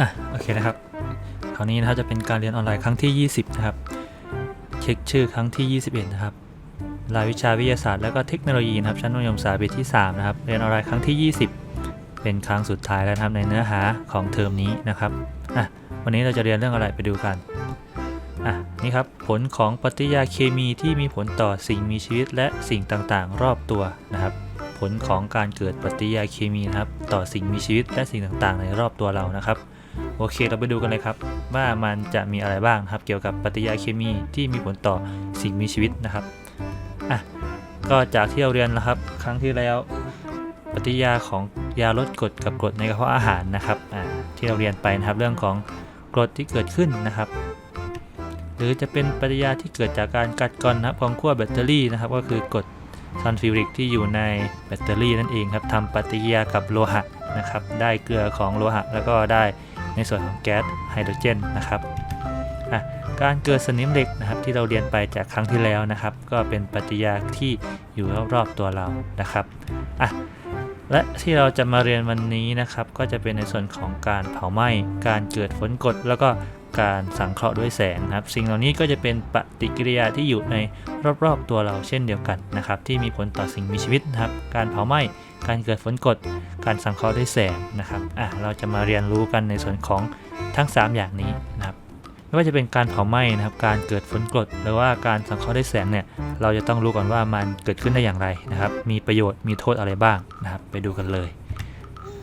อะโอเคนะครับคราวนี้นะครับจะเป็นการเรียนออนไลน์ครั้งที่ 20 นะครับ เช็คชื่อครั้งที่ 21 นะครับ รายวิชาวิทยาศาสตร์และก็เทคโนโลยีนะครับ ชั้นมัธยมศึกษาปีที่ 3 นะครับ เรียนออนไลน์ครั้งที่ 20 เป็นครั้งสุดท้ายแล้วนะครับในเนื้อหาของเทอมนี้นะครับ อะ วันนี้เราจะเรียนเรื่องอะไรไปดูกัน อะ นี่ครับ ผลของปฏิกิริยาเคมีที่มีผลต่อสิ่งมีชีวิตและสิ่งต่างๆ รอบตัวนะครับ ผลของการเกิดปฏิกิริยาเคมีนะครับ ต่อสิ่งมีชีวิตและสิ่งต่างๆ ในรอบตัวเรานะครับ โอเคเราไปดูกันเลยครับ ว่ามันจะมีอะไรบ้างครับ เกี่ยวกับปฏิกิริยาเคมีที่มีผลต่อสิ่งมีชีวิตนะครับอะก็จากที่เราเรียนนะครับ ครั้งที่แล้ว ปฏิกิริยาของยาลดกรดกับกรดในกระเพาะอาหารนะครับอ่าที่เราเรียนไปนะครับเรื่องของกรดที่เกิดขึ้นนะครับ หรือจะเป็นปฏิกิริยาที่เกิดจากการกัดกร่อนนะครับของขั้วแบตเตอรี่นะครับ ก็คือกรดซัลฟิวริกที่อยู่ในแบตเตอรี่นั่นเองครับทำปฏิกิริยากับโลหะนะครับ ได้เกลือของโลหะแล้วก็ได้ ในส่วนของแก๊สไฮโดรเจนนะครับอะการเกิดสนิมเหล็กนะครับที่เราเรียนไปจากครั้งที่แล้วนะครับ ก็เป็นปฏิกิริยาที่อยู่รอบๆตัวเรานะครับอะและที่เราจะมาเรียนวันนี้นะครับ ก็จะเป็นในส่วนของการเผาไหม้ การเกิดฝนกรดแล้วก็การสังเคราะห์ด้วยแสงนะครับ สิ่งเหล่านี้ก็จะเป็นปฏิกิริยาที่อยู่ในรอบๆตัวเราเช่นเดียวกันนะครับ ที่มีผลต่อสิ่งมีชีวิตนะครับ การเผาไหม้ การเกิดฝนกรดการสังเคราะห์ด้วยแสงนะครับอะเราจะมาเรียนรู้กันในส่วนของทั้ง 3 อย่างนี้นะครับไม่ว่าจะเป็นการเผาไหม้นะครับการเกิดฝนกรดหรือว่าการสังเคราะห์ด้วยแสงเนี่ยเราจะต้องรู้ก่อนว่ามันเกิดขึ้นได้อย่างไรนะครับ มีประโยชน์มีโทษอะไรบ้างนะครับ ไปดูกันเลย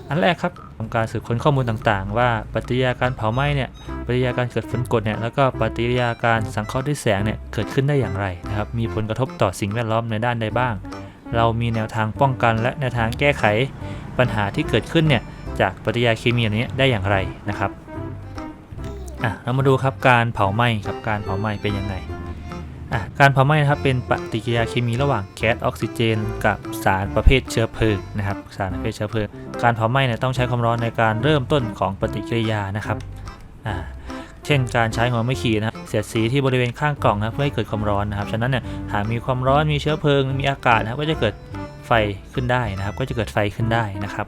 อันแรกครับทำการสืบค้นข้อมูลต่างๆ ว่าปฏิกิริยาการเผาไหม้เนี่ยปฏิกิริยาการเกิดฝนกรดเนี่ยแล้วก็ปฏิกิริยาการสังเคราะห์ด้วยแสงเนี่ยเกิดขึ้นได้อย่างไรนะครับมีผลกระทบต่อสิ่งแวดล้อมในด้านใดบ้าง เรามีแนวทางป้องกันและแนวทางแก้ไขปัญหาที่เกิดขึ้นเนี่ยจากปฏิกิริยาเคมีอันนี้ได้อย่างไรนะครับอะเรามาดูครับการเผาไหม้ครับการเผาไหม้เป็นยังไงอะการเผาไหม้นะครับเป็นปฏิกิริยาเคมีระหว่างแก๊สออกซิเจน กับสารประเภทเชื้อเพลิงนะครับสารประเภทเชื้อเพลิงการเผาไหม้เนี่ยต้องใช้ความร้อนในการเริ่มต้นของปฏิกิริยานะครับอ่าเช่นการใช้หัวไม่ขีดนะครับ เสียดสีที่บริเวณข้างกล่องนะเพื่อให้เกิดความร้อนนะครับฉะนั้นเนี่ยหากมีความร้อนมีเชื้อเพลิงมีอากาศนะครับก็จะเกิดไฟขึ้นได้นะครับ ก็จะเกิดไฟขึ้นได้นะครับ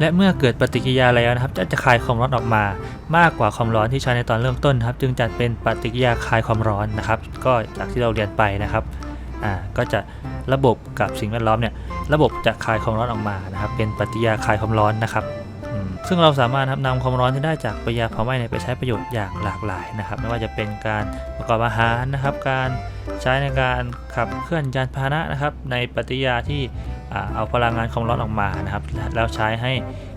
และเมื่อเกิดปฏิกิริยาแล้วนะครับ จะจะคายความร้อนออกมา มากกว่าความร้อนที่ใช้ในตอนเริ่มต้นครับ จึงจัดเป็นปฏิกิริยาคายความร้อนนะครับ ก็จากที่เราเรียนไปนะครับอ่าก็จะระบบกับสิ่งแวดล้อมเนี่ยระบบจะคายความร้อนออกมานะครับ เป็นปฏิกิริยาคายความร้อนนะครับ ซึ่งเราสามารถนำความร้อนที่ได้จากปยาเผาไหม้ไปใช้ประโยชน์อย่างหลากหลายนะครับ ไม่ว่าจะเป็นการประกอบอาหารนะครับ การใช้ในการขับเคลื่อนยานพาหนะนะครับ ในปฏิยาที่เอาพลังงานความร้อนออกมานะครับ แล้วใช้ให้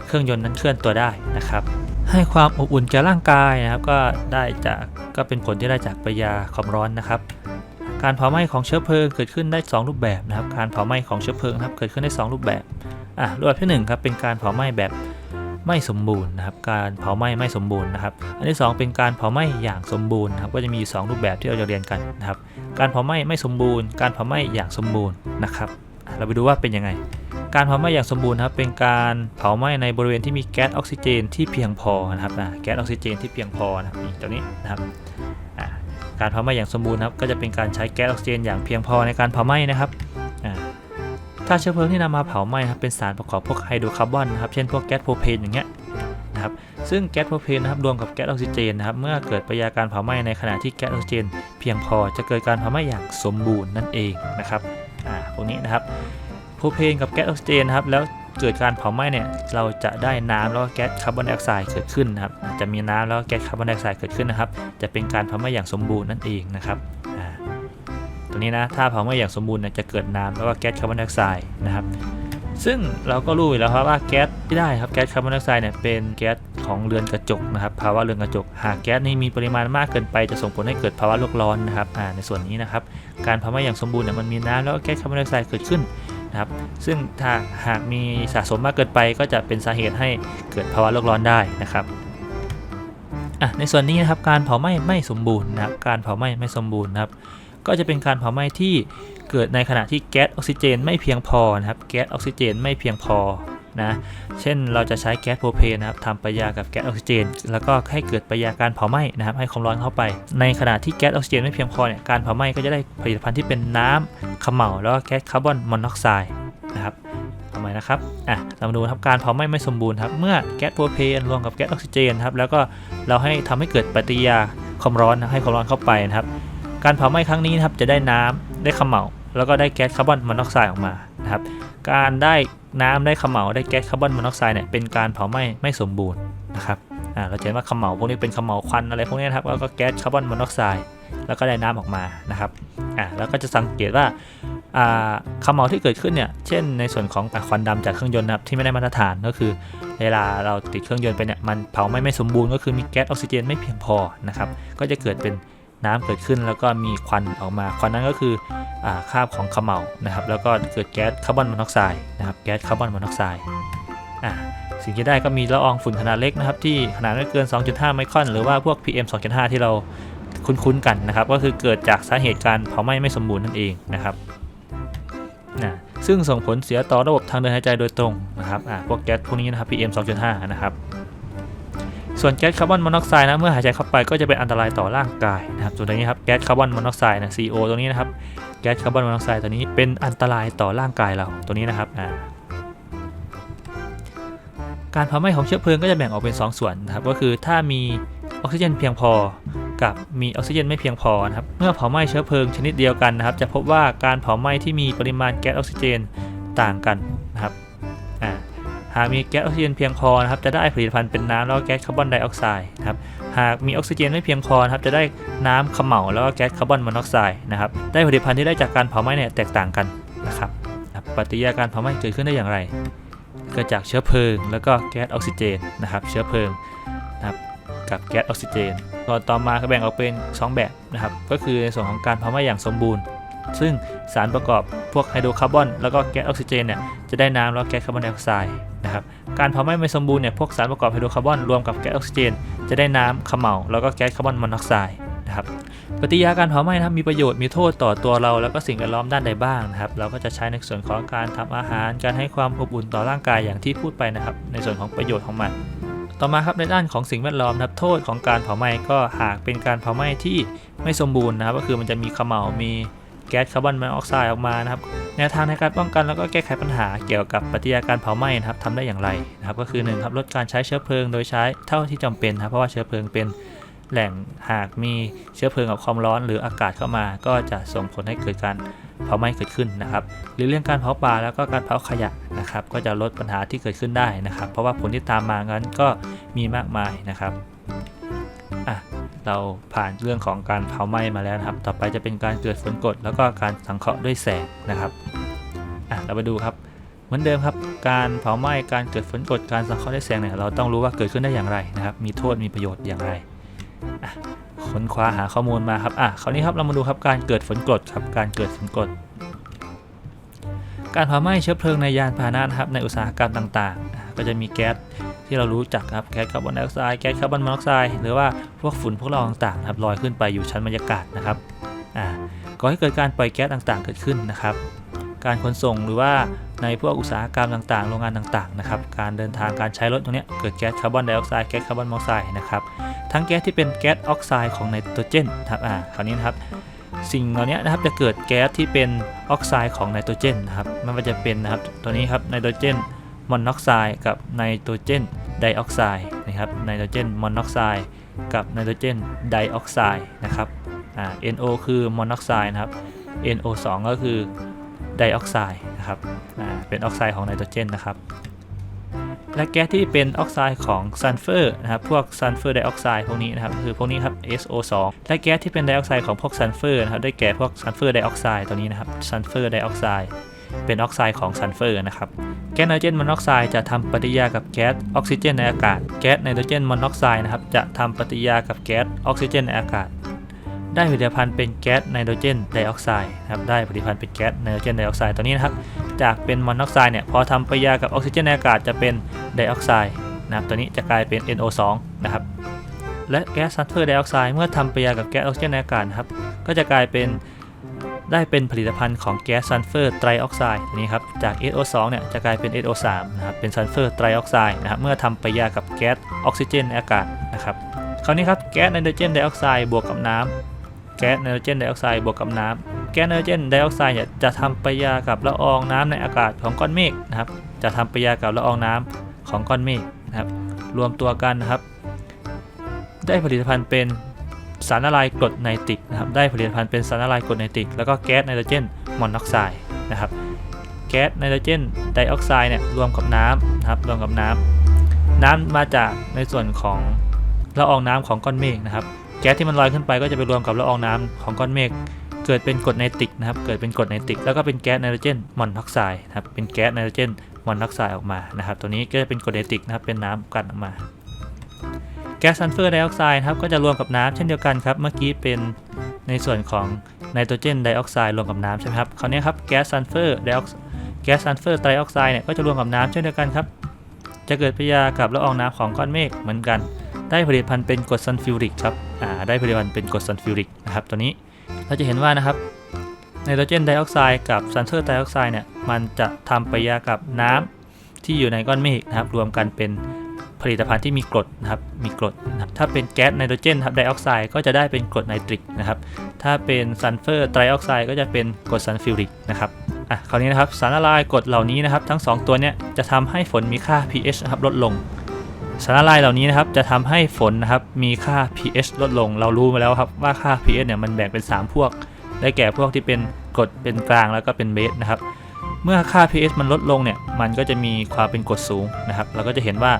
เครื่องยนต์นั้นเคลื่อนตัวได้นะครับให้ความอบอุ่นแก่ร่างกายนะครับก็ได้จากก็เป็นผลที่ได้จากปยาความร้อนนะครับ การเผาไหม้ของเชื้อเพลิงเกิดขึ้นได้ 2 รูปแบบนะครับ การเผาไหม้ของเชื้อเพลิงนะครับเกิดขึ้นได้ 2 รูปแบบอะรูปแบบที่หนึ่งครับเป็นการเผาไหม้แบบ ไม่สมบูรณ์นะครับ การเผาไหม้ไม่สมบูรณ์นะครับ อันที่สองเป็นการเผาไหม้อย่างสมบูรณ์นะครับก็จะมีสองรูปแบบที่เราจะเรียนกันนะครับ การเผาไหม้ไม่สมบูรณ์ การเผาไหม้อย่างสมบูรณ์นะครับ เราไปดูว่าเป็นยังไง การเผาไหม้อย่างสมบูรณ์ครับ เป็นการเผาไหม้ในบริเวณที่มีแก๊สออกซิเจนที่เพียงพอนะครับอ่าแก๊สออกซิเจนที่เพียงพอนะครับนี่ตัวนี้นะครับการเผาไหม้อย่างสมบูรณ์ครับก็จะเป็นการใช้แก๊สออกซิเจนอย่างเพียงพอในการเผาไหม้นะครับ ถ้าเชื้อเพลิงที่นำมาเผาไหม้ครับเป็นสารประกอบพวกไฮโดรคาร์บอนนะครับเช่นพวกแก๊สโพรเพนอย่างเงี้ยนะครับซึ่งแก๊สโพรเพนนะครับรวมกับแก๊สออกซิเจนนะครับเมื่อเกิดปฏิกิริยาการเผาไหม้ในขณะที่แก๊สออกซิเจน เพียงพอจะเกิดการเผาไหม้อย่างสมบูรณ์นั่นเองนะครับอ่าพวกนี้นะครับโพรเพนกับแก๊สออกซิเจนนะครับแล้วเกิดการเผาไหม้เนี่ยเราจะได้น้ำแล้วก็แก๊สคาร์บอนไดออกไซด์เกิดขึ้นนะครับจะมีน้ำแล้วก็แก๊สคาร์บอนไดออกไซด์เกิดขึ้นนะครับจะเป็นการเผาไหม้อย่างสมบูรณ์นั่นเองนะครับ ตัวนี้นะถ้าเผาไหม้อย่างสมบูรณ์เนี่ยจะเกิดน้ำแล้วก็แก๊สคาร์บอนไดออกไซด์นะครับซึ่งเราก็รู้อยู่แล้วครับว่าแก๊สที่ได้ครับแก๊สคาร์บอนไดออกไซด์เนี่ยเป็นแก๊สของเรือนกระจกนะครับภาวะเรือนกระจก หากแก๊สนี้มีปริมาณมากเกินไปจะส่งผลให้เกิดภาวะโลกร้อนนะครับอ่าในส่วนนี้นะครับการเผาไหม้อย่างสมบูรณ์เนี่ยมันมีน้ำแล้วก็แก๊สคาร์บอนไดออกไซด์เกิดขึ้นนะครับซึ่งถ้าหากมีสะสมมากเกินไปก็จะเป็นสาเหตุให้เกิดภาวะโลกร้อนได้นะครับอะในส่วนนี้นะครับการเผาไหม้ไม่สมบูรณ์นะครับการเผาไหม้ไม่สมบูรณ์นะครับ ก็จะเป็นการเผาไหม้ที่เกิดในขณะที่แก๊สออกซิเจนไม่เพียงพอนะครับแก๊สออกซิเจนไม่เพียงพอนะเช่นเราจะใช้แก๊สโพเพนนะครับทำปฏิกิริยากับแก๊สออกซิเจน แล้วก็ให้เกิดปฏิกิริยาการเผาไหม้นะครับให้ความร้อนเข้าไป ในขณะที่แก๊สออกซิเจนไม่เพียงพอเนี่ยการเผาไหม้ก็จะได้ผลิตภัณฑ์ที่เป็นน้ำขม่าแล้วก็แก๊สคาร์บอนมอนอกไซด์นะครับประมนะครับอะเรามาดูครับการเผาไหม้ไม่สมบูรณ์ครับเมื่อแก๊สโพเพนรวมกับแก๊สออกซิเจนครับแล้วก็เราให้ทำให้เกิดปฏิกิริยาความร้อนนะให้ความร้อนเข้าไปนะครับ การเผาไหม้ครั้งนี้นะครับจะได้น้ำได้ขมเหลาแล้วก็ได้แก๊สคาร์บอนมอนอกไซด์ออกมานะครับการได้น้ำได้ขมเหลาได้แก๊สคาร์บอนมอนอกไซด์เนี่ยเป็นการเผาไหม้ไม่สมบูรณ์นะครับอ่าเราจะเห็นว่าขมเหลาพวกนี้เป็นขมเหลาควันอะไรพวกนี้นะครับแล้วก็แก๊สคาร์บอนมอนอกไซด์แล้วก็ได้น้ำออกมานะครับอ่าแล้วก็จะสังเกตว่าอ่าขมเหลาที่เกิดขึ้นเนี่ย เช่นในส่วนของควันดำจากเครื่องยนต์นะครับที่ไม่ได้มาตรฐานก็คือ เวลาเราติดเครื่องยนต์ไปเนี่ยมันเผาไหม้ไม่สมบูรณ์ก็คือมีแก๊สออกซิเจนไม่เพียงพอนะครับ ก็จะเกิดเป็น น้ำเกิดขึ้นแล้วก็มีควันออกมา ควันนั้นก็คืออคราบของขมเหลานะครับ แล้วก็เกิดแก๊สคาร์บอนมอนอกไซด์นะครับ แก๊สคาร์บอนมอนอกไซด์สิ่งที่ได้ก็มีละอองฝุ่นขนาดเล็กนะครับ ที่ขนาดไม่เกิน 2.5 ไมครอน หรือว่าพวก PM 2.5 ที่เราคุ้นๆกันนะครับ ก็คือเกิดจากสาเหตุการเผาไหม้ไม่สมบูรณ์นั่นเองนะครับนะซึ่งส่งผลเสียต่อระบบทางเดินหายใจโดยตรงนะครับพวกแก๊สพวกนี้นะครับ PM 2.5 นะครับ ส่วนแก๊สคาร์บอนมอนอกไซด์นะเมื่อหายใจเข้าไปก็จะเป็นอันตรายต่อร่างกายนะครับส่วนตัวนี้ครับแก๊สคาร์บอนมอนอกไซด์นะ CO ตัวนี้นะครับแก๊สคาร์บอนมอนอกไซด์ตัวนี้เป็นอันตรายต่อร่างกายเราตัวนี้นะครับอ่าการเผาไหม้ของเชื้อเพลิงก็จะแบ่งออกเป็น 2 ส่วนนะครับก็คือถ้ามีออกซิเจนเพียงพอกับมีออกซิเจนไม่เพียงพอนะครับเมื่อเผาไหม้เชื้อเพลิงชนิดเดียวกันนะครับ จะพบว่าการเผาไหม้ที่มีปริมาณแก๊สออกซิเจนต่างกันนะครับ หากมีแก๊สออกซิเจนเพียงพอนะครับจะได้ผลิตภัณฑ์เป็นน้ำแล้วก็แก๊สคาร์บอนไดออกไซด์นะครับหากมีออกซิเจนไม่เพียงพอนะครับจะได้น้ำเขมเหลาแล้วก็แก๊สคาร์บอนมอนอกไซด์นะครับได้ผลิตภัณฑ์ที่ได้จากการเผาไหม้เนี่ยแตกต่างกันนะครับปฏิกิริยาการเผาไหม้เกิดขึ้นได้อย่างไรเกิดจากเชื้อเพลิง แล้วก็แก๊สออกซิเจนนะครับเชื้อเพลิงนะครับกับแก๊สออกซิเจนตอนต่อมาก็แบ่งออกเป็น 2 แบบนะครับก็คือในส่วนของการเผาไหม้อย่างสมบูรณ์ ซึ่งสารประกอบพวกไฮโดรคาร์บอนแล้วก็แก๊สออกซิเจนเนี่ยจะได้น้ำแล้วแก๊สคาร์บอนไดออกไซด์นะครับการเผาไหม้ไม่สมบูรณ์เนี่ยพวกสารประกอบไฮโดรคาร์บอนรวมกับแก๊สออกซิเจน จะได้น้ำขมเหลาแล้วก็แก๊สคาร์บอนมอนอกไซด์นะครับปฏิกิริยาการเผาไหม้นะครับมีประโยชน์มีโทษต่อตัวเราแล้วก็สิ่งแวดล้อมด้านใดบ้างนะครับเราก็จะใช้ในส่วนของการทำอาหาร การให้ความอบอุ่นต่อร่างกายอย่างที่พูดไปนะครับในส่วนของประโยชน์ของมัน ต่อมาครับในด้านของสิ่งแวดล้อมนะครับโทษของการเผาไหม้ก็หากเป็นการเผาไหม้ที่ไม่สมบูรณ์นะครับก็คือมันจะมีขมเหลามี แก๊สคาร์บอนมออกไซด์ออกมานะครับแนวทางในการป้องกันแล้วก็แก้ไขปัญหาเกี่ยวกับปฏิกิริยาการเผาไหม้นะครับทำได้อย่างไรนะครับก็คือหนึ่งครับลดการใช้เชื้อเพลิงโดยใช้เท่าที่จำเป็นนะครับเพราะว่าเชื้อเพลิงเป็นแหล่งหากมีเชื้อเพลิงกับความร้อนหรืออากาศเข้ามา ก็จะส่งผลให้เกิดการเผาไหม้เกิดขึ้นนะครับหรือเรื่องการเผาป่าแล้วก็การเผาขยะนะครับก็จะลดปัญหาที่เกิดขึ้นได้นะครับ เพราะว่าผลที่ตามมางั้นก็มีมากมายนะครับ เราผ่านเรื่องของการเผาไหม้มาแล้วนะครับ ต่อไปจะเป็นการเกิดฝนกรดแล้วก็การสังเคราะห์ด้วยแสงนะครับอะเราไปดูครับ เหมือนเดิมครับ การเผาไหม้การเกิดฝนกรดการสังเคราะห์ด้วยแสงเนี่ยเราต้องรู้ว่าเกิดขึ้นได้อย่างไรนะครับ มีโทษมีประโยชน์อย่างไรอะค้นคว้าหาข้อมูลมาครับอะคราวนี้ครับเรามาดูครับการเกิดฝนกรดครับการเกิดฝนกรดการเผาไหม้เชื้อเพลิงในยานพาหนะนะครับในอุตสาหกรรมต่างๆ ก็จะมีแก๊สที่เรารู้จักครับแก๊สคาร์บอนไดออกไซด์แก๊สคาร์บอนมอนอกไซด์หรือว่าพวกฝุ่นพวกละอองต่างๆครับลอยขึ้นไปอยู่ชั้นบรรยากาศนะครับอ่าก่อให้เกิดการปล่อยแก๊สต่างๆ เกิดขึ้นนะครับ การขนส่งหรือว่าในพวกอุตสาหกรรมต่างๆ โรงงานต่างๆนะครับการเดินทางการใช้รถตรงนี้เกิดแก๊สคาร์บอนไดออกไซด์แก๊สคาร์บอนมอนอกไซด์นะครับทั้งแก๊สที่เป็นแก๊สออกไซด์ของไนโตรเจนนะครับอ่าคราวนี้นะครับสิ่งเหล่านี้นะครับจะเกิดแก๊สที่เป็นออกไซด์ของไนโตรเจนนะครับม่ว่าจะเป็นนะครับตัวนี้ครับไนโตรเจน มอนอกไซด์กับไนโตรเจนไดออกไซด์นะครับไนโตรเจนมอนอกไซด์กับไนโตรเจนไดออกไซด์นะครับอ่า NO คือมอนอกไซด์นะครับ NO2 ก็คือไดออกไซด์นะครับอ่าเป็นออกไซด์ของไนโตรเจนนะครับและแก๊สที่เป็นออกไซด์ของซัลเฟอร์นะครับ พวกซัลเฟอร์ไดออกไซด์พวกนี้นะครับคือพวกนี้ครับ SO2 และแก๊สที่เป็นไดออกไซด์ของพวกซัลเฟอร์นะครับได้แก่พวกซัลเฟอร์ไดออกไซด์ตัวนี้นะครับซัลเฟอร์ไดออกไซด์เป็นออกไซด์ของซัลเฟอร์นะครับ สไนโตรเจนมอนอกไซด์จะทำปฏิกิริยากับแก๊สออกซิเจนในอากาศ แก๊สไนโตรเจนมอนอกไซด์นะครับจะทำปฏิกิริยากับแก๊สออกซิเจนในอากาศ ได้ผลิตภัณฑ์เป็นแก๊สไนโตรเจนไดออกไซด์นะครับได้ผลิตภัณฑ์เป็นแก๊สไนโตรเจนไดออกไซด์ตัวนี้นะครับจากเป็นมอนอกไซด์เนี่ยพอทำปฏิกิริยากับออกซิเจนในอากาศจะเป็นไดออกไซด์นะครับตัวนี้จะกลายเป็น NO2 นะครับและแก๊สซัลเฟอร์ไดออกไซด์เมื่อทำปฏิกิริยากับแก๊สออกซิเจนในอากาศนะครับก็จะกลายเป็น ได้เป็นผลิตภัณฑ์ของแก๊สซัลเฟอร์ไตรออกไซด์นี้ครับจาก SO2 เนี่ยจะกลายเป็น SO3 นะครับเป็นซัลเฟอร์ไตรออกไซด์นะครับเมื่อทำปฏิกิริยากับแก๊สออกซิเจนในอากาศนะครับคราวนี้ครับแก๊สไนโตรเจนไดออกไซด์บวกกับน้ำแก๊สไนโตรเจนไดออกไซด์บวกกับน้ำแก๊สไนโตรเจนไดออกไซด์เนี่ยจะทำปฏิกิริยากับละอองน้ำในอากาศของก้อนเมฆนะครับจะทำปฏิกิริยากับละอองน้ำของก้อนเมฆนะครับรวมตัวกันนะครับได้ผลิตภัณฑ์เป็น สารละลายกรดไนตริกนะครับได้ผลิตภัณฑ์เป็นสารละลายกรดไนตริก แล้วก็แก๊สไนโตรเจนมอนอกไซด์นะครับแก๊สไนโตรเจนไดออกไซด์เนี่ยรวมกับน้ำนะครับรวมกับน้ำน้ำมาจากในส่วนของละอองน้ำของก้อนเมฆนะครับแก๊สที่มันลอยขึ้นไปก็จะไปรวมกับละอองน้ำของก้อนเมฆเกิดเป็นกรดไนตริกนะครับเกิดเป็นกรดไนตริก แล้วก็เป็นแก๊สไนโตรเจนมอนอกไซด์นะครับเป็นแก๊สไนโตรเจนมอนอกไซด์ออกมานะครับตัวนี้ก็จะเป็นกรดไนตริกนะครับเป็นน้ำกันออกมา แก๊สซัลเฟอร์ไดออกไซด์ครับก็จะรวมกับน้ำเช่นเดียวกันครับ เมื่อกี้เป็นในส่วนของไนโตรเจนไดออกไซด์รวมกับน้ำใช่ไหมครับคราวนี้ครับแก๊สซัลเฟอร์ไดออกแก๊สซัลเฟอร์ไตรออกไซด์เนี่ยก็จะรวมกับน้ำเช่นเดียวกันครับ จะเกิดปฏิกิริยากับละอองน้ำของก้อนเมฆเหมือนกัน ได้ผลิตภัณฑ์เป็นกรดซัลฟิวริกครับอ่าได้ผลิตภัณฑ์เป็นกรดซัลฟิวริกนะครับตัวนี้เราจะเห็นว่านะครับไนโตรเจนไดออกไซด์กับซัลเฟอร์ไดออกไซด์เนี่ยมันจะทำปฏิกิริยากับน้ำที่อยู่ในก้อนเมฆนะครับรวมกันเป็น ผลิตภัณฑ์ที่มีกรดนะครับมีกรดนะครับถ้าเป็นแก๊สไนโตรเจนทับไดออกไซด์ก็จะได้เป็นกรดไนตริกนะครับถ้าเป็นซัลเฟอร์ไตรออกไซด์ก็จะเป็นกรดซัลฟิวริกนะครับอะคราวนี้นะครับสารละลายกรดเหล่านี้นะครับทั้ง 2 ตัวเนี่ยจะทำให้ฝนมีค่า pH นะครับลดลง สารละลายเหล่านี้นะครับจะทำให้ฝนนะครับมีค่า pH ลดลง เรารู้มาแล้วครับว่าค่า pH เนี่ยมันแบ่งเป็น 3 พวก ได้แก่พวกที่เป็นกรดเป็นกลางแล้วก็เป็นเบสนะครับเมื่อค่า pH มันลดลงเนี่ย มันก็จะมีความเป็นกรดสูงนะครับ เราก็จะเห็นว่า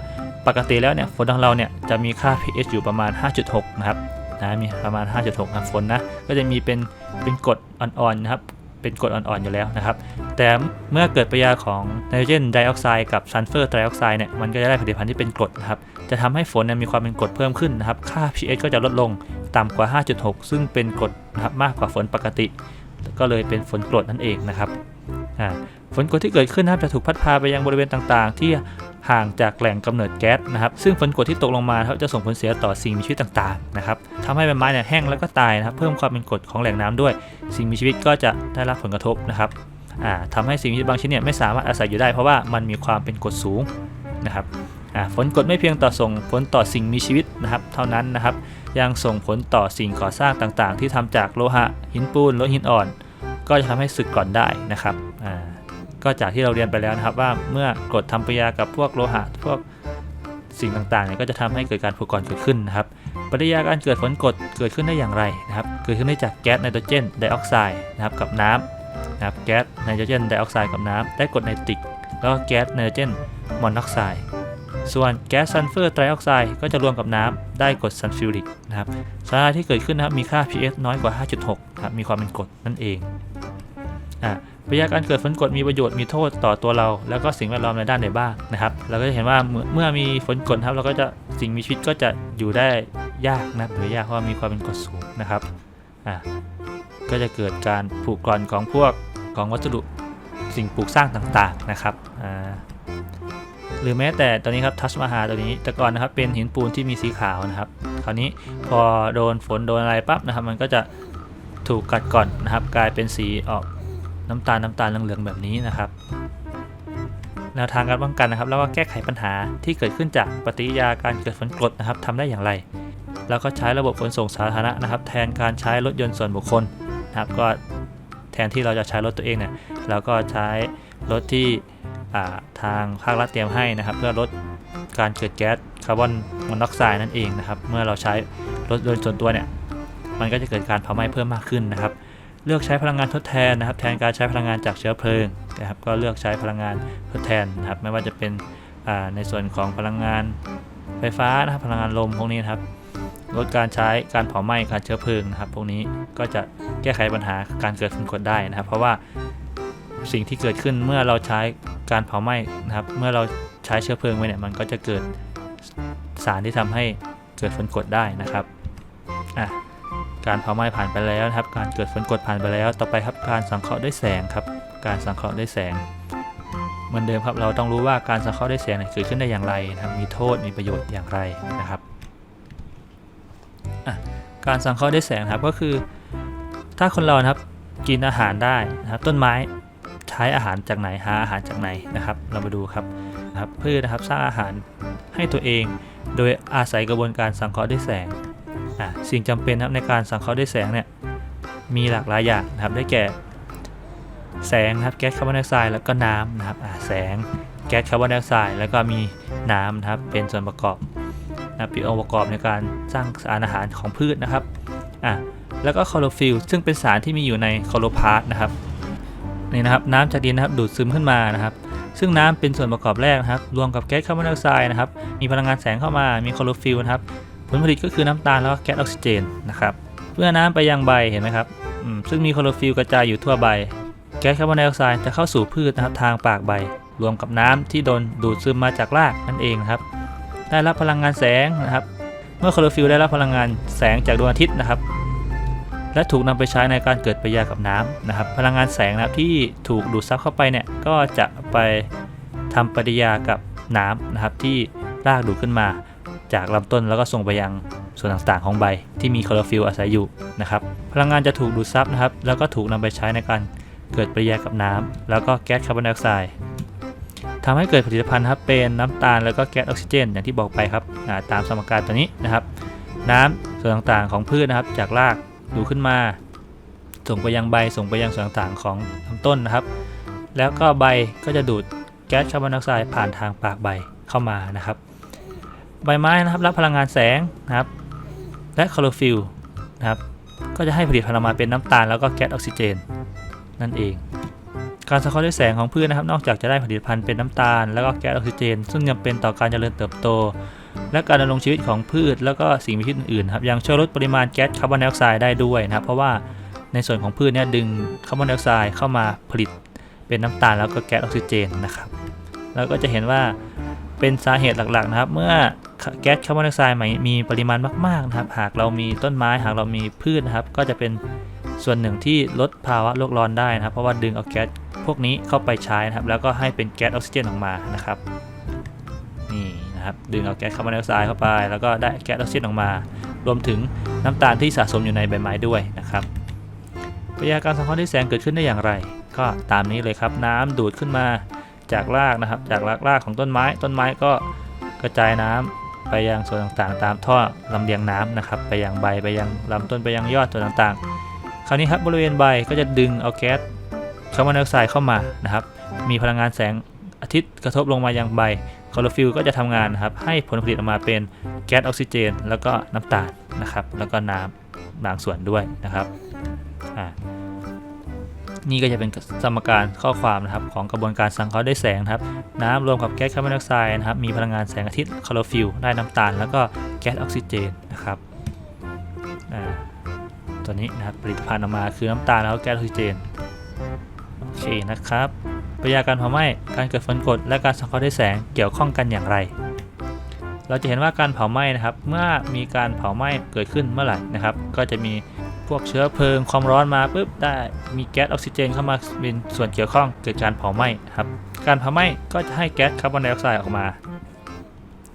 ปกติแล้วเนี่ยฝนของเราเนี่ยจะมีค่า pH อยู่ประมาณ 5.6 นะครับนะมีประมาณ 5.6นะฝนนะก็จะมีเป็นเป็นกรดอ่อนๆนะครับเป็นกรดอ่อนๆอยู่แล้วนะครับ แต่เมื่อเกิดปฏิกิริยาของไนโตรเจนไดออกไซด์กับซัลเฟอร์ไตรออกไซด์เนี่ยมันก็จะได้ผลิตภัณฑ์ที่เป็นกรดนะครับ จะทำให้ฝนเนี่ยมีความเป็นกรดเพิ่มขึ้นนะครับ ค่า pH ก็จะลดลงต่ำกว่า 5.6 ซึ่งเป็นกรดนะครับมากกว่าฝนปกติ ก็เลยเป็นฝนกรดนั่นเองนะครับอ่าฝนกรดที่เกิดขึ้นนะครับจะถูกพัดพาไปยังบริเวณต่างๆ ที่ ห่างจากแหล่งกำเนิดแก๊สนะครับซึ่งฝนกรดที่ตกลงมาครับจะส่งผลเสียต่อสิ่งมีชีวิตต่างๆนะครับทำให้ใบไม้เนี่ยแห้งแล้วก็ตายนะครับเพิ่มความเป็นกรดของแหล่งน้ำด้วย สิ่งมีชีวิตก็จะได้รับผลกระทบนะครับอ่าทำให้สิ่งมีชีวิตบางชนิดเนี่ยไม่สามารถอาศัยอยู่ได้เพราะว่ามันมีความเป็นกรดสูงนะครับฝนกรดไม่เพียงต่อส่งผลต่อสิ่งมีชีวิตนะครับเท่านั้นนะครับยังส่งผลต่อสิ่งก่อสร้างต่างๆ ที่ทำจากโลหะ หินปูนโลหินอ่อน ก็จะทำให้สึกก่อนได้นะครับอ่า ก็จากที่เราเรียนไปแล้วนะครับว่าเมื่อกรดทำปฏิกิริยากับพวกโลหะพวกสิ่งต่างๆเนี่ยก็จะทำให้เกิดการผุก่อนเกิดขึ้นนะครับ ปฏิกิริยาการเกิดฝนกรดเกิดขึ้นได้อย่างไรนะครับ เกิดขึ้นได้จากแก๊สไนโตรเจนไดออกไซด์นะครับกับน้ำนะครับ แก๊สไนโตรเจนไดออกไซด์กับน้ำได้กรดไนตริก แล้วก็แก๊สไนโตรเจนมอนอกไซด์ ส่วนแก๊สซัลเฟอร์ไตรออกไซด์ก็จะรวมกับน้ำได้กรดซัลฟิวริกนะครับ สารที่เกิดขึ้นนะครับมีค่า pH น้อยกว่า 5.6 ครับ มีความเป็นกรดนั่นเอง อ่า ปฏิกิริยาการเกิดฝนกรดมีประโยชน์มีโทษต่อตัวเรา แล้วก็สิ่งแวดล้อมในด้านใดบ้างนะครับเราก็จะเห็นว่าเมื่อมีฝนกรดครับเราก็จะสิ่งมีชีวิตก็จะอยู่ได้ยากนะหรือยากเพราะมีความเป็นกรดสูงนะครับอ่าก็จะเกิดการผุกร่อนของพวกของวัสดุสิ่งปลูกสร้างต่างๆนะครับอ่าหรือแม้แต่ตอนนี้ครับทัชมาฮาตัวนี้แต่ก่อนนะครับเป็นหินปูนที่มีสีขาวนะครับ คราวนี้พอโดนฝนโดนอะไรปั๊บนะครับ มันก็จะถูกกัดก่อนนะครับ กลายเป็นสีออก น้ำตาลน้ำตาลเหลืองๆแบบนี้นะครับแนวทางการป้องกันนะครับ แล้วก็แก้ไขปัญหาที่เกิดขึ้นจากปฏิกิริยาการเกิดฝนกรดนะครับทำได้อย่างไร แล้วก็ใช้ระบบขนส่งสาธารณะนะครับ แทนการใช้รถยนต์ส่วนบุคคลนะครับก็แทนที่เราจะใช้รถตัวเองเนี่ยเราก็ใช้รถที่ทางภาครัฐเตรียมให้นะครับ เพื่อลดการเกิดแก๊สคาร์บอนมอนอกไซด์นั่นเองนะครับ เมื่อเราใช้รถยนต์ส่วนตัวเนี่ยมันก็จะเกิดการเผาไหม้เพิ่มมากขึ้นนะครับ เลือกใช้พลังงานทดแทนนะครับ แทนการใช้พลังงานจากเชื้อเพลิงนะครับ ก็เลือกใช้พลังงานทดแทนนะครับ ไม่ว่าจะเป็นในส่วนของพลังงานไฟฟ้านะครับพลังงานลมพวกนี้นะครับลดการใช้การเผาไหม้การเชื้อเพลิงนะครับ พวกนี้ก็จะแก้ไขปัญหาการเกิดฝุ่นกรดได้นะครับ เพราะว่าสิ่งที่เกิดขึ้นเมื่อเราใช้การเผาไหม้นะครับ เมื่อเราใช้เชื้อเพลิงไปเนี่ยมันก็จะเกิดสารที่ทำให้เกิดฝนกรดได้นะครับอะ การเผาไหม้ผ่านไปแล้วนะครับ การเกิดฝนกรดผ่านไปแล้ว ต่อไปครับการสังเคราะห์ด้วยแสงครับ การสังเคราะห์ด้วยแสง เหมือนเดิมครับ เราต้องรู้ว่าการสังเคราะห์ด้วยแสงเกิดขึ้นได้อย่างไรนะครับมีโทษ มีประโยชน์อย่างไรนะครับ การสังเคราะห์ด้วยแสงครับก็คือ ถ้าคนเรานะครับกินอาหารได้นะครับต้นไม้ใช้อาหารจากไหนหาอาหารจากไหนนะครับ เรามาดูครับนะครับพืชนะครับสร้างอาหารให้ตัวเอง โดยอาศัยกระบวนการสังเคราะห์ด้วยแสง สิ่งจำเป็นนะครับในการสังเคราะห์ด้วยแสงเนี่ยมีหลากหลายอย่างนะครับได้แก่แสงนะครับแก๊สคาร์บอนไดออกไซด์แล้วก็น้ำนะครับแสงแก๊สคาร์บอนไดออกไซด์แล้วก็มีน้ำนะครับเป็นส่วนประกอบนะเป็นองค์ประกอบในการสร้างสารอาหารของพืชนะครับอะแล้วก็คลอโรฟิลซึ่งเป็นสารที่มีอยู่ในคลอโรพลาสต์นะครับนี่นะครับน้ำจากดินนะครับดูดซึมขึ้นมานะครับ ซึ่งน้ำเป็นส่วนประกอบแรกนะครับ รวมกับแก๊สคาร์บอนไดออกไซด์นะครับมีพลังงานแสงเข้ามามีคลอโรฟิลนะครับ ผลผลิตก็คือน้ำตาลแล้วก็แก๊สออกซิเจนนะครับเพื่อน้ำไปยังใบเห็นไหมครับซึ่งมีคลอโรฟิลกระจายอยู่ทั่วใบ แก๊สคาร์บอนไดออกไซด์จะเข้าสู่พืชนะครับทางปากใบ รวมกับน้ำที่โดนดูดซึมมาจากรากนั่นเองครับ ได้รับพลังงานแสงนะครับ เมื่อคลอโรฟิลได้รับพลังงานแสงจากดวงอาทิตย์นะครับ และถูกนำไปใช้ในการเกิดปฏิกิริยากับน้ำนะครับ พลังงานแสงนะครับที่ถูกดูดซับเข้าไปเนี่ยก็จะไปทำปฏิกิริยากับน้ำนะครับที่รากดูดขึ้นมา จากลำต้นแล้วก็ส่งไปยังส่วนต่างๆของใบ ที่มีคลอโรฟิลอาศัยอยู่นะครับพลังงานจะถูกดูดซับนะครับ แล้วก็ถูกนำไปใช้ในการเกิดปฏิกิริยากับน้ำแล้วก็แก๊สคาร์บอนไดออกไซด์ทำให้เกิดผลิตภัณฑ์ครับเป็นน้ำตาลแล้วก็แก๊สออกซิเจน อย่างที่บอกไปครับาตามสมการตัวนี้นะครับ น้ำส่วนต่างๆของพืชนะครับ จากรากดูขึ้นมา ส่งไปยังใบส่งไปยังส่วนต่างๆของลำต้นนะครับ แล้วก็ใบก็จะดูดแก๊สคาร์บอนไดออกไซด์ผ่านทางปากใบเข้ามานะครับ ใบไม้นะครับรับพลังงานแสงนะครับ และคลอโรฟิลนะครับ ก็จะให้ผลิตพลังงานเป็นน้ำตาลแล้วก็แก๊สออกซิเจน นั่นเอง การสังเคราะห์ด้วยแสงของพืชนะครับ นอกจากจะได้ผลิตภัณฑ์เป็นน้ำตาล แล้วก็แก๊สออกซิเจน ซึ่งจำเป็นต่อการเจริญเติบโต และการดำรงชีวิตของพืช แล้วก็สิ่งมีชีวิตอื่นๆครับยังช่วยลดปริมาณแก๊สคาร์บอนไดออกไซด์ได้ด้วยนะครับ เพราะว่าในส่วนของพืชเนี่ยดึงคาร์บอนไดออกไซด์เข้ามาผลิตเป็นน้ำตาลแล้วก็แก๊สออกซิเจนนะครับ แล้วก็จะเห็นว่าเป็นสาเหตุหลักๆนะครับ เมื่อ แก๊สคาร์บอนไดออกไซด์มีปริมาณมากๆนะครับ หากเรามีต้นไม้หากเรามีพืชนะครับ ก็จะเป็นส่วนหนึ่งที่ลดภาวะโลกร้อนได้นะครับ เพราะว่าดึงเอาแก๊สพวกนี้เข้าไปใช้นะครับ แล้วก็ให้เป็นแก๊สออกซิเจนออกมานะครับนี่นะครับดึงเอาแก๊สคาร์บอนไดออกไซด์เข้าไป แล้วก็ได้แก๊สออกซิเจนออกมา รวมถึงน้ำตาลที่สะสมอยู่ในใบไม้ด้วยนะครับปฏิกิริยาการสังเคราะห์ด้วยแสงเกิดขึ้นได้อย่างไร ก็ตามนี้เลยครับ น้ำดูดขึ้นมาจากรากนะครับ จากรากรากของต้นไม้ ต้นไม้ก็กระจายน้ำ ไปยังส่วนต่างๆ ตามท่อลำเลียงน้ำนะครับ ไปยังใบไปยังลำต้นไปยังยอดส่วนต่างๆ คราวนี้ครับบริเวณใบก็จะดึงเอาแก๊สคาร์บอนไดออกไซด์เข้ามานะครับ มีพลังงานแสงอาทิตย์กระทบลงมายังใบคลอโรฟิลก็จะทำงานนะครับ ให้ผลผลิตออกมาเป็นแก๊สออกซิเจน แล้วก็น้ำตาลนะครับ แล้วก็น้ำบางส่วนด้วยนะครับอ่า นี่ก็จะเป็นสมการข้อความนะครับของกระบวนการสังเคราะห์ด้วยแสงครับ น้ำรวมกับแก๊สคาร์บอนไดออกไซด์นะครับ มีพลังงานแสงอาทิตย์คลอโรฟิลได้น้ำตาล แล้วก็แก๊สออกซิเจนนะครับอ่าตัวนี้นะครับผลิตภัณฑ์ออกมาคือน้ำตาลแล้วก็แก๊สออกซิเจนโอเคนะครับปฏิกิริยาการเผาไหม้การเกิดฝนกรดและการสังเคราะห์ด้วยแสงเกี่ยวข้องกันอย่างไร เราจะเห็นว่าการเผาไหม้นะครับ เมื่อมีการเผาไหม้เกิดขึ้นเมื่อไหร่นะครับ ก็จะมี วกเชื้อเพลิงความร้อนมาปุ๊บได้มีแก๊สออกซิเจนเข้ามาเป็นส่วนเกี่ยวข้องเกิดการเผาไหม้ครับการเผาไหม้ก็จะให้แก๊สคาร์บอนไดออกไซด์ออกมา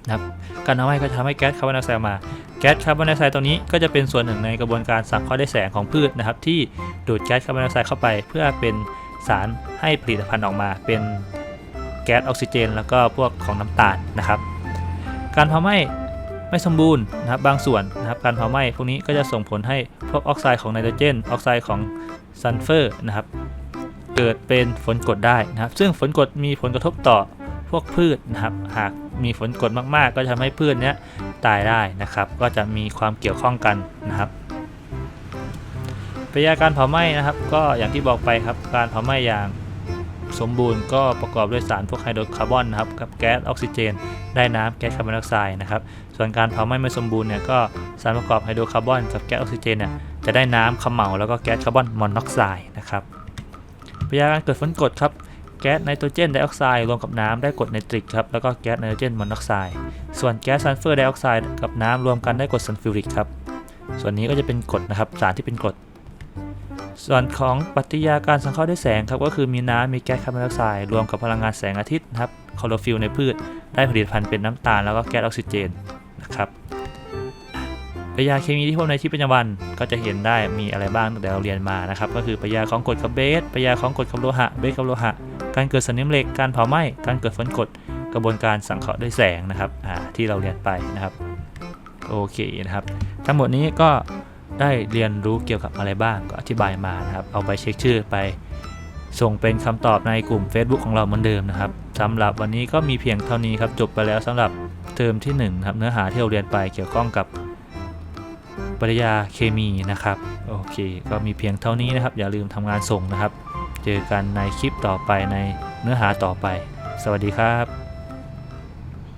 นะครับการเผาไหม้ก็จะทำให้แก๊สคาร์บอนไดออกไซด์ออกมาแก๊สคาร์บอนไดออกไซด์ตัวนี้ก็จะเป็นส่วนหนึ่งในกระบวนการสังเคราะห์ด้วยแสงของพืชนะครับ ที่ดูดแก๊สคาร์บอนไดออกไซด์เข้าไป เพื่อเป็นสารให้ผลิตภัณฑ์ออกมา เป็นแก๊สออกซิเจน แล้วก็พวกของน้ำตาลนะครับ การเผาไหม้ ไม่สมบูรณ์นะครับบางส่วนนะครับการเผาไหม้พวกนี้ก็จะส่งผลให้พวกออกไซด์ของไนโตรเจน ออกไซด์ของซัลเฟอร์นะครับเกิดเป็นฝนกรดได้นะครับ ซึ่งฝนกรดมีผลกระทบต่อพวกพืชนะครับ หากมีฝนกรดมากๆ ก็จะทำให้พืชเนี้ยตายได้นะครับ ก็จะมีความเกี่ยวข้องกันนะครับปฏิกิริยาการเผาไหม้นะครับ ก็อย่างที่บอกไปครับการเผาไหม้อย่าง สมบูรณ์ก็ประกอบด้วยสารพวกไฮโดรคาร์บอนนะครับกับแก๊สออกซิเจน ได้น้ำแก๊สคาร์บอนไดออกไซด์นะครับส่วนการเผาไหม้ไม่สมบูรณ์เนี่ยก็สารประกอบไฮโดรคาร์บอนกับแก๊สออกซิเจนเนี่ยจะได้น้ำเขมเหลาแล้วก็แก๊สคาร์บอนมอนอกไซด์นะครับปฏิกิริยาการเกิดฝนกรดครับแก๊สไนโตรเจนไดออกไซด์รวมกับน้ำได้กรดไนตริกครับแล้วก็แก๊สไนโตรเจนมอนอกไซด์ส่วนแก๊สซัลเฟอร์ไดออกไซด์กับน้ำรวมกันได้กรดซัลฟิวริกครับส่วนนี้ก็จะเป็นกรดนะครับสารที่เป็นกรด ส่วนของปฏิกิริยาการสังเคราะห์ด้วยแสงครับก็คือมีน้ำมีแก๊สคาร์บอนไดออกไซด์รวมกับพลังงานแสงอาทิตย์นะครับคลอโรฟิลในพืชได้ผลิตภัณฑ์เป็นน้ำตาลแล้วก็แก๊สออกซิเจนนะครับปฏิกิริยาเคมีที่พบในชีวิตประจำวันก็จะเห็นได้มีอะไรบ้างแต่เราเรียนมานะครับ ก็คือปฏิกิริยาของกรดกับเบสปฏิกิริยาของกรดกับโลหะเบสกับโลหะ การเกิดสนิมเหล็กการเผาไหม้การเกิดฝนกรดกระบวนการสังเคราะห์ด้วยแสงนะครับอ่าที่เราเรียนไปนะครับโอเคนะครับ ทั้งหมดนี้ก็ ได้เรียนรู้เกี่ยวกับอะไรบ้างก็อธิบายมานะครับ เอาไปเช็คชื่อไป ส่งเป็นคำตอบในกลุ่ม Facebook ของเราเหมือนเดิมนะครับสำหรับวันนี้ก็มีเพียงเท่านี้ครับจบไปแล้วสำหรับเทอมที่1ครับเนื้อหาที่เราเรียนไปเกี่ยวข้องกับปริญญาเคมีนะครับโอเคก็มีเพียงเท่านี้นะครับ อย่าลืมทำงานส่งนะครับ เจอกันในคลิปต่อไปในเนื้อหาต่อไป สวัสดีครับ